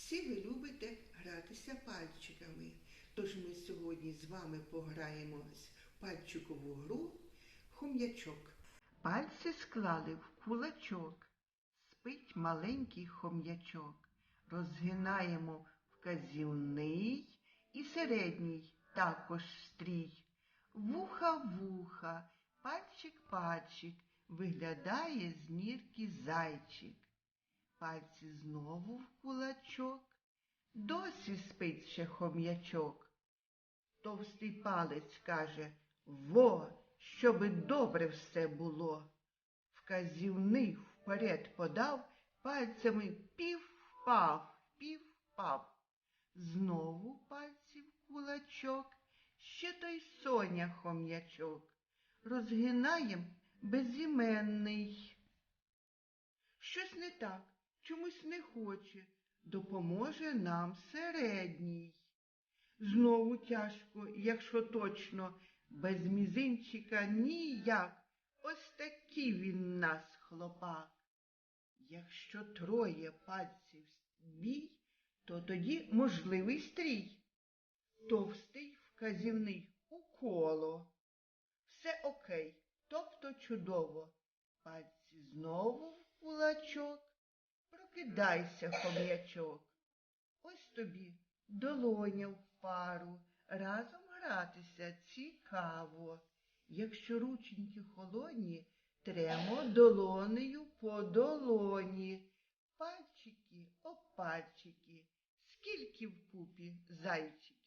Всі ви любите гратися пальчиками. Тож ми сьогодні з вами пограємось в пальчикову гру хом'ячок. Пальці склали в кулачок. Спить маленький хом'ячок. Розгинаємо вказівний і середній також стрій. Вуха вуха, пальчик пальчик, виглядає з нірки зайчик. Пальці знову в кулачок. Досі спить ще хом'ячок. Товстий палець каже Во, щоби добре все було. Вказівний вперед подав, пальцями пів впав, пів впав. Знову пальці в кулачок, ще той соня хом'ячок. Розгинаєм безіменний. Щось не так, чомусь не хоче, допоможе нам середній. Знову тяжко, якщо точно, без мізинчика ніяк. Ось такий він нас хлопак. Якщо троє пальців бій, то тоді можливий стрій. Товстий вказівний у коло. Все окей, тобто чудово. Пальці знову в кулачок. Прокидайся, хом'ячок. Ось тобі долоня в пару, разом гратися цікаво. Якщо рученьки холодні, тремо долонею по долоні. Пальчики, о пальчики, скільки вкупі зайчиків.